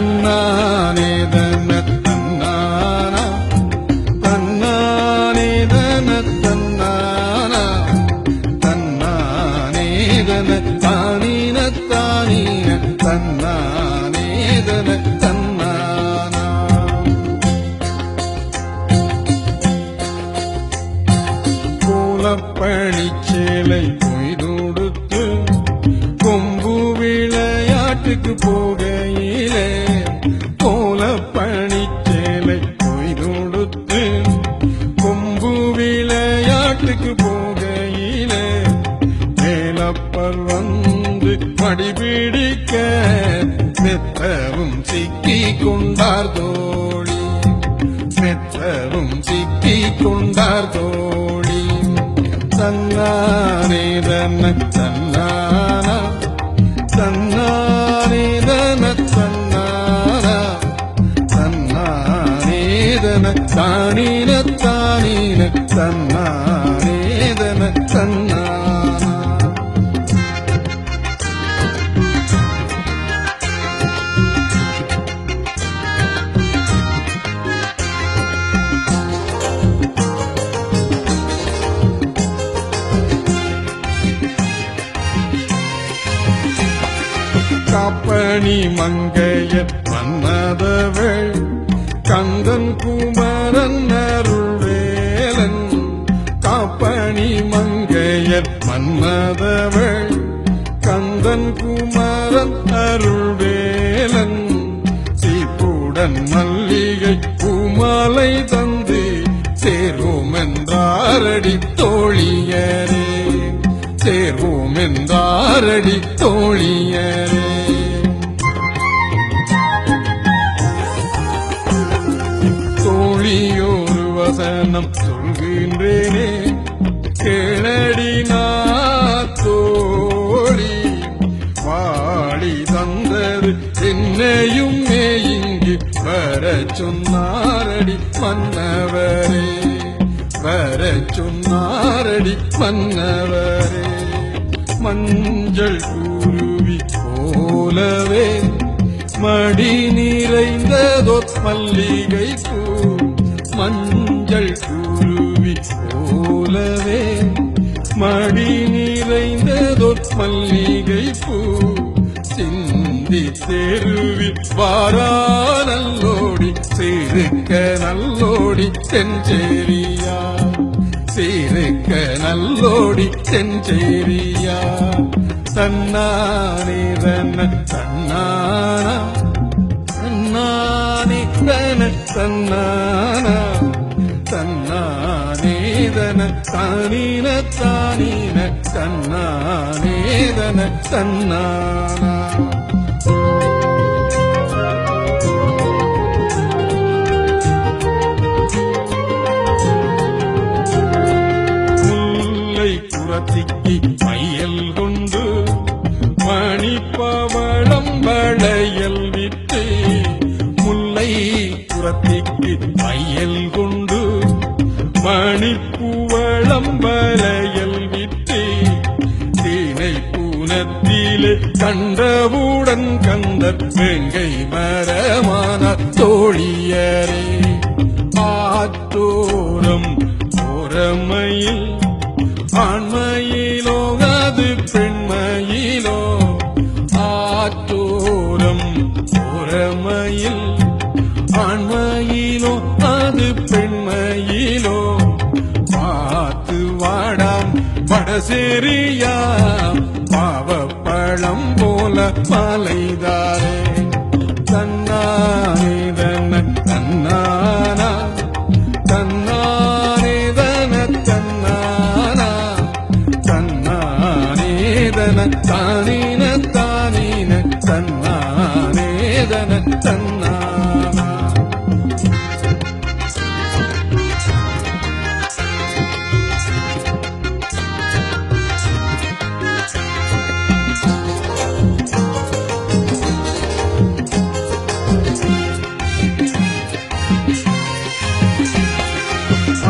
కన్నానేదా மடிபிடிக்க மெத்தவும் சிக்கி கொண்டார் தோழி. மெத்தவும் சிக்கி கொண்டார் தோழி. தன்னானே தன்ன தன்னானா தன்னானே தன தன்னானா தன்னானேதன தானின தானின. தன்னானேதன தன்னானா மணி மங்கையர் மன்னதவள் கந்தன் குமரன் அருள்வேலன் காப்பணி மங்கையர் மன்னதவள் கந்தன் குமரன் அருள்வேலன் சீப்புடன் மல்லிகை பூமாலை தந்து சேர்வோம் என்றாரடி தோழியரே சேர்வோம் என்றாரடி தோழியரே. சொன்னாரடி மன்னவரே. வர சொன்னாரடி மன்னவரே. மஞ்சள் குருவி போலவே மடி நிறைந்ததோ மல்லிகை பூ. மஞ்சள் குருவி போலவே மடி நிறைந்ததோ மல்லிகை பூ. சின்ன தெருவி வாரா நல்லோடி சிறுக்க நல்லோடி செஞ்சேரியா சிறுக்க நல்லோடி செஞ்சேரியா தன்னானே தன்ன தன்னானா தன்னானே தன தன்னானா தன்னானேதன தானீன தானீன தன்னானேதன தன்னானா சிக்கி புறத்திக்கு மையல் கொண்டு மணிப்பவளம் வளையல் விட்டு முல்லை புறத்திக்கு மையல் கொண்டு மணிப்புவளம் வளையல் விட்டு தீனை பூனத்திலே கண்டவுடன் கந்த வெங்கை மரமான தோழியரே. ஆத்தோரம் ஓரமையில் ஆண்மையிலோ அது பெண்மையிலோ ஆத்தோரம் ஓரமையில் ஆண்மையிலோ அது பெண்மையிலோ பார்த்து வாடாம் வடசேரியாம் பாவப்பழம் போல மலைதாரே. தன்னாரே தன்ன தன்னானா தன தானின. தானின தன்னானே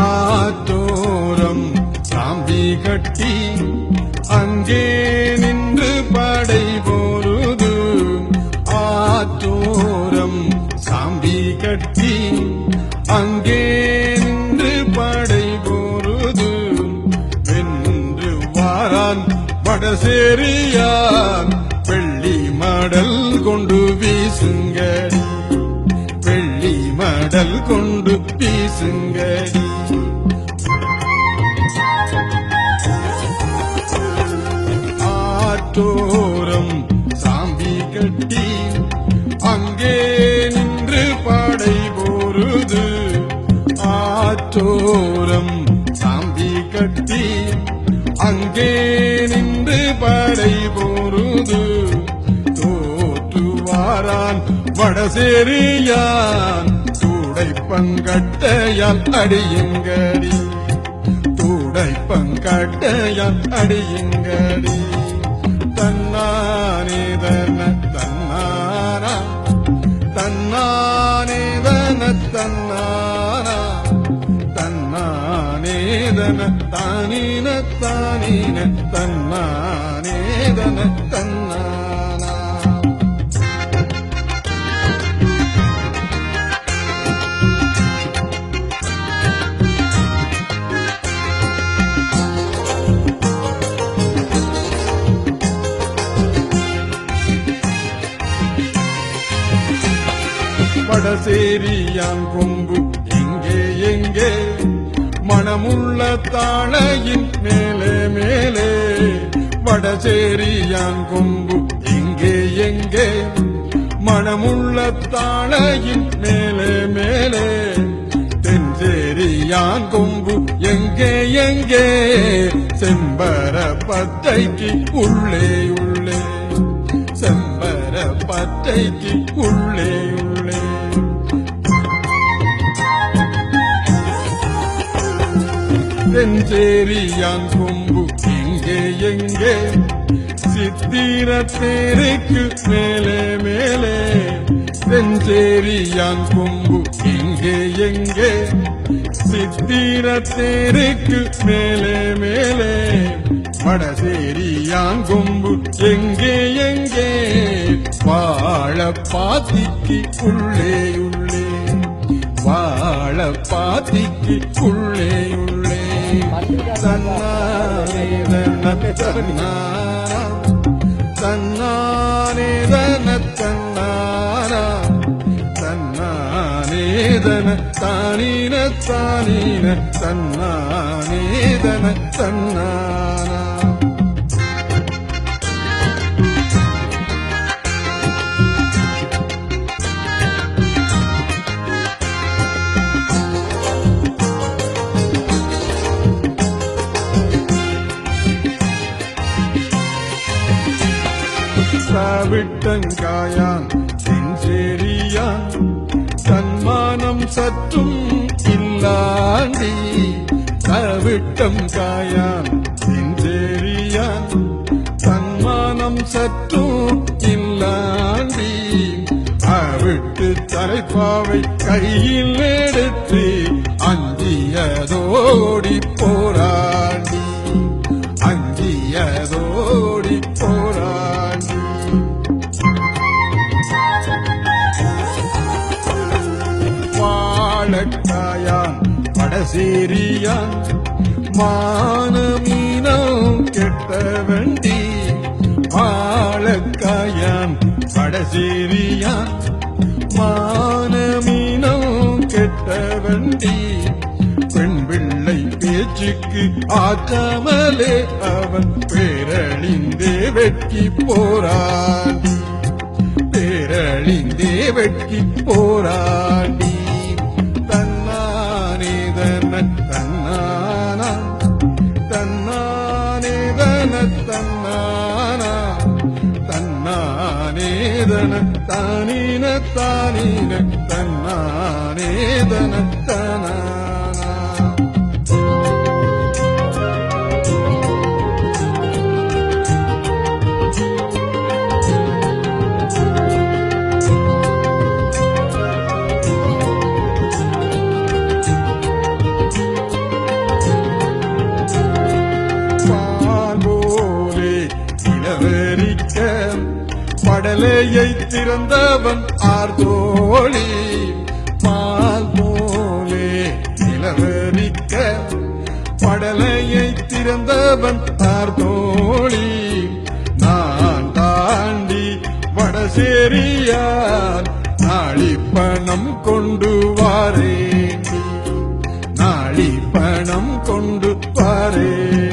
ஆத்தோரம் சாம்பி கட்டி கொடி கட்டி அங்கே நின்று படை போறது வென்று வாரான் வடசேரியான் வெள்ளி மடல் கொண்டு வீசுங்க. வெள்ளி மடல் கொண்டு வீசுங்க. ஆற்றோரம் சாம்பி கட்டி அங்கே ஆற்றோரம் சாந்தி கட்டி அங்கே நின்று படை போருது. தோற்றுவாரான் வடசேரியான். தூடைப்பங்கட்டையால் அடியுங்கடி. தூடைப்பங்கட்டையால் அடியுங்கடி. தன்னானே தன்ன தன்னாரா தன்னானே தன தானின தானின தன்னானேதன தன்னானா வடசேரியான் கொம்பு எங்கே எங்கே? மனமுள்ள தாழையின் மேலே மேலே. வடசேரியான் கொம்பு எங்கே எங்கே? மனமுள்ள தாழையின் மேலே மேலே. தென்சேரியான் கொம்பு எங்கே எங்கே? செம்பர பத்தைக்கு உள்ளே உள்ளே. செம்பர பத்தைக்கு உள்ளே உள்ளே தென்சேரியான் கொம்பு எங்கே எங்கே? சித்திர தேரைக்கு மேலே மேலே. தென்சேரியான் கொம்பு எங்கே எங்கே? சித்திர தேரைக்கு மேலே மேலே. வடசேரியான் கொம்பு எங்கே எங்கே? வாழ பாத்திக்கு உள்ளே உள்ளே. வாழ பாத்திக்கு உள்ளே உள்ளே. தன்னானேதன தன்னானா தன்னானேதன தன்னானா தன்னானேதன தானீன தானீன தன்னானேதன தன்னானா விட்டங்காயான் செஞ்சேரியான் சன்மானம் சற்றும் இல்லாண்டி. தவிட்டம் காயான் செஞ்சேரியான் சன்மானம் சற்றும் இல்லாண்டி. அவிட்டு தலைப்பாவை கையில் எடுத்து அஞ்சியதோடி போராடி. வடசேரியான் மானமீனம் கெட்ட வண்டி. வாழக்காயான் வடசேரியான் மானமீனம் கெட்ட வண்டி. பெண் பிள்ளை பேச்சுக்கு ஆற்றாமலே அவன் பேரழிந்தே வெட்டி போராடி. பேரழிந்தே வெட்டி போராடி. தன்னானேதன தானீன தானீன தன்னானேதன கடலையை திறந்தவன் ஆர்தோழி பால் போலே நிலவரிக்க படலையை திறந்தவன் ஆர்தோழி நான் தாண்டி வடசேரியான் நாளி பணம் கொண்டு வாரேண்டி நாளி பணம் கொண்டு வாரேன்.